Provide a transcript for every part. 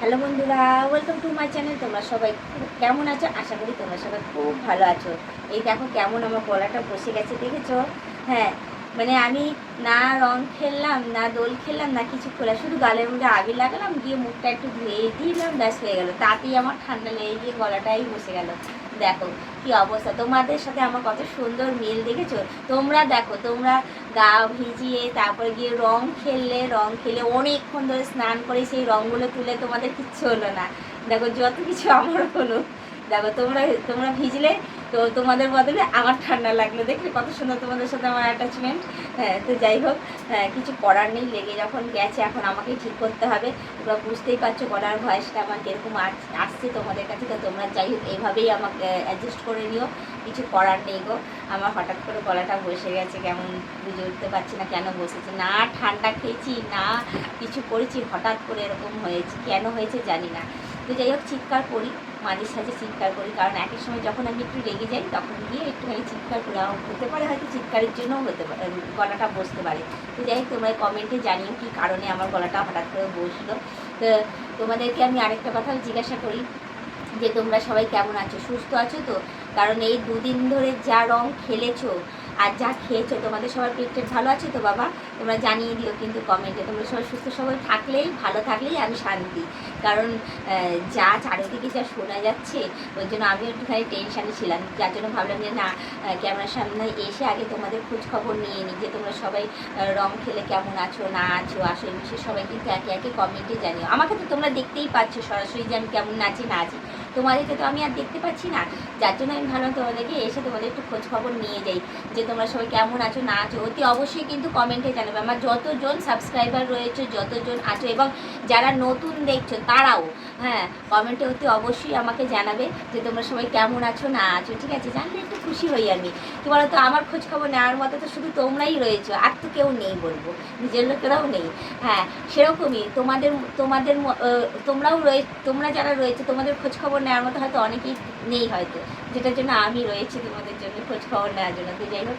Hello বন্ধুরা welcome to my channel তোমরা সবাই কেমন আছো? আশা করি তোমরা সবাই খুব ভালো আছো। এই দেখো কেমন আমার গলাটা বসে গেছে, দেখেছ? হ্যাঁ মানে আমি না রং খেললাম, না দোল খেললাম, না কিছু খোলা শুধু গালের মধ্যে আবির লাগালাম, গিয়ে মুখটা একটু ধুয়ে দিলাম, ব্যাস হয়ে গেলো। তাতেই আমার ঠান্ডা লেগে গিয়ে গলাটাই বসে গেল। দেখো কি অবস্থা। তোমাদের সাথে আমার কত সুন্দর মিল, দেখেছ? তোমরা দেখো, তোমরা গা ভিজিয়ে তারপরে গিয়ে রং খেললে, রং খেলে অনেকক্ষণ ধরে স্নান করে সেই রঙগুলো তুলে তোমাদের কিচ্ছু হলো না। দেখো, যত কিছু আমার হলো। দেখো তোমরা তোমরা ভিজলে তো তোমাদের বদলে আমার ঠান্ডা লাগল। দেখলে কত সুন্দর তোমাদের সাথে আমার অ্যাটাচমেন্ট হ্যাঁ তো যাই হোক হ্যাঁ, কিছু করার নেই লেগে যখন গেছে এখন আমাকেই ঠিক করতে হবে। তোমরা বুঝতেই পারছ গলার ভয়েসটা আমার কীরকম আস- আসছে তোমাদের কাছে। তো তোমরা যাই হোক এইভাবেই আমাকে অ্যাডজাস্ট করে নিও। কিছু করার নেই গো। আমার হঠাৎ করে গলাটা বসে গেছে কেমন বুঝে উঠতে পারছি না কেন বসেছে? না ঠান্ডা খেয়েছি না কিছু করেছি হঠাৎ করে এরকম হয়েছে কেন হয়েছে জানি না। তো যাই হোক চিৎকার করি। মাঝে সাঝে চিৎকার করি। কারণ একের সময় যখন আমি একটু রেগে যাই, তখন গিয়ে একটুখানি চিৎকার করি। হতে পারে হয়তো চিৎকারের জন্যও হতে পারে গলাটা বসতে পারে। তো যাই হোক, তোমরা কমেন্টে জানিও কী কারণে আমার গলাটা হঠাৎ করে বসল। তো তোমাদেরকে আমি আরেকটা কথা জিজ্ঞাসা করি, যে তোমরা সবাই কেমন আছো? সুস্থ আছো তো? কারণ এই দুদিন ধরে যা রং খেলেছো আর যা খেয়েছো, তোমাদের সবার পেট ভালো আছে তো বাবা? তোমরা জানিয়ে দিও কিন্তু কমেন্টে তোমরা সবাই সুস্থ সবাই থাকলেই, ভালো থাকলেই আমি শান্তি। কারণ যা চারিদিকে যা শোনা যাচ্ছে ওই জন্য আমিও একটুখানি টেনশানে ছিলাম। যার জন্য ভাবলাম যে, না ক্যামেরার সামনে এসে আগে তোমাদের খোঁজ খবর নিয়ে নিই যে, তোমরা সবাই রং খেলে কেমন আছো, না আছো আসো এই বিষয়ে সবাই কিন্তু একে একে কমেন্টে জানিও। আমাকে তো তোমরা দেখতেই পাচ্ছ সরাসরি যে আমি কেমন নাচি, না আছি। তোমাদেরকে তো আমি আর দেখতে পাচ্ছি না। যার জন্য আমি ভাবলাম তোমাদেরকে এসে তোমাদের একটু খোঁজ খবর নিয়ে যাই, যে তোমরা সবাই কেমন আছো, না আছো। অতি অবশ্যই কিন্তু কমেন্টে জানাবে। আমার যতজন সাবস্ক্রাইবার রয়েছে, যতজন আছো এবং যারা নতুন দেখছ, তারাও হ্যাঁ কমেন্টে অতি অবশ্যই আমাকে জানাবে যে তোমরা সবাই কেমন আছো, না আছো। ঠিক আছে? জানলে একটু খুশি হই আমি। কি বলতো? আমার খোঁজ খবর নেওয়ার মতো তো শুধু তোমরাই রয়েছো, আর তো কেউ নেই বলব। নিজের লোকেরাও নেই। হ্যাঁ সেরকমই তোমাদের তোমাদের তোমরাও রয়ে তোমরা যারা রয়েছে, তোমাদের খোঁজ খবর নেওয়ার মতো হয়তো অনেকেই নেই হয়তো। যেটার জন্য আমি রয়েছি তোমাদের জন্য খোঁজ খবর নেওয়ার জন্য। তো যাই হোক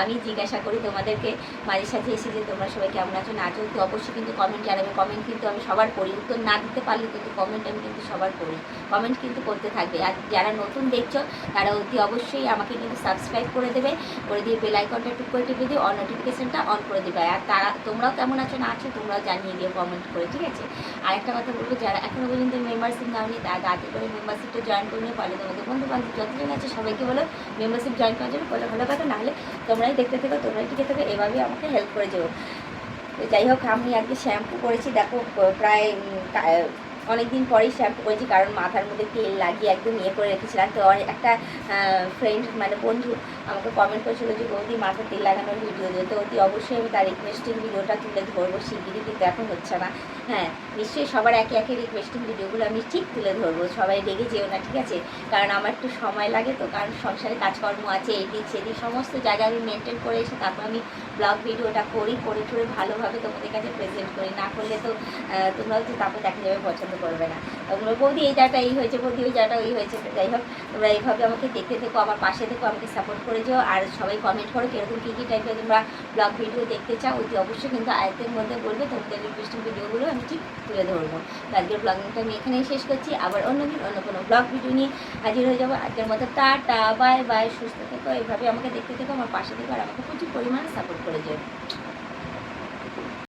আমি জিজ্ঞাসা করি তোমাদেরকে, মাঝে সাঝে এসে যে তোমরা সবাই কেমন আছো, না আছো, তো অবশ্যই কিন্তু কমেন্ট জানাবে। কমেন্ট কিন্তু আমি সবার করি। উত্তর না দিতে পারলে কিন্তু কমেন্ট আমি কিন্তু সবার করি। কমেন্ট কিন্তু করতে থাকবে। আর যারা নতুন দেখছ, তারা অতি অবশ্যই আমাকে কিন্তু সাবস্ক্রাইব করে দেবে। করে দিয়ে বেল আইকনটা টুক করে টিপে দিয়ে অন নোটিফিকেশনটা অন করে দেবে। আর তারা, তোমরাও কেমন আছো, না আছো, তোমরাও জানিয়ে দিও কমেন্ট করে, ঠিক আছে? আরেকটা কথা বলব, যারা এখনও পর্যন্ত মেম্বারশিপ নাওনি তারা তাড়াতাড়ি করে মেম্বারশিপটা জয়েন করে নিয়ে পারলে তোমাদের বন্ধু বান্ধব যতজন আছে সবাইকে বলো মেম্বারশিপ জয়েন করার জন্য বলে ভালো কথা নাহলে তোমরাই দেখতে থেকো, তোমরাই টিকে থাকো, এভাবেই আমাকে হেল্প করে যাব তো যাই হোক, আমি আজকে শ্যাম্পু করেছি, দেখো, প্রায় অনেক দিন পরেই শ্যাম্পু করেছি, কারণ মাথার মধ্যে তেল লাগিয়ে একদম ইয়ে করে রেখেছিলাম। তো একটা ফ্রেন্ড মানে বন্ধু আমাকে কমেন্ট করেছিল যে, বৌদি, মাথায় তেল লাগানোর ভিডিও দিও তো অতি অবশ্যই আমি তার রিকোয়েস্টিং ভিডিওটা তুলে ধরবো, শিগগিরই কিন্তু এখন হচ্ছে না। হ্যাঁ নিশ্চয়ই সবার একে একে রিকোয়েস্টিং ভিডিওগুলো আমি ঠিক তুলে ধরবো, সবাই রেগে যেও না, ঠিক আছে? কারণ আমার একটু সময় লাগে তো, কারণ সংসারে কাজকর্ম আছে, এদিক সেদিক সমস্ত জায়গায় আমি মেনটেন করে এসে তারপর আমি ব্লগ ভিডিওটা করি, করে ঠরে ভালোভাবে তোমাদের কাছে প্রেজেন্ট করি। না করলে তো তোমরাও তো তারপর দেখা যাবে পছন্দ করবে না। তোমরা বৌদি, এই জায়গাটা এই হয়েছে, বৌদি, ওই জায়গাটা ওই হয়েছে। যাই হোক, তোমরা এইভাবে আমাকে দেখতে থেকো, আমার পাশে থেকো, আমাকে সাপোর্ট করে যাও। আর সবাই কমেন্ট করো কীরকম, কী কী টাইপের তোমরা ব্লগ ভিডিও দেখতে চাও, অতি অবশ্যই কিন্তু আয়তের মধ্যে বলবে, তোমাদের রিকোয়েস্টিং ভিডিওগুলো আমি ঠিক তুলে ধরবো। আজকের ব্লগিংটা আমি এখানেই শেষ করছি। আবার অন্যদিন অন্য কোনো ব্লগ ভিডিও নিয়ে হাজির হয়ে যাব। আজকের মতো টাটা বাই বাই সুস্থ থেকো। এইভাবে আমাকে দেখতে থেকো, আমার পাশে থেকো, আর আমাকে প্রচুর পরিমাণে সাপোর্ট করে যাও।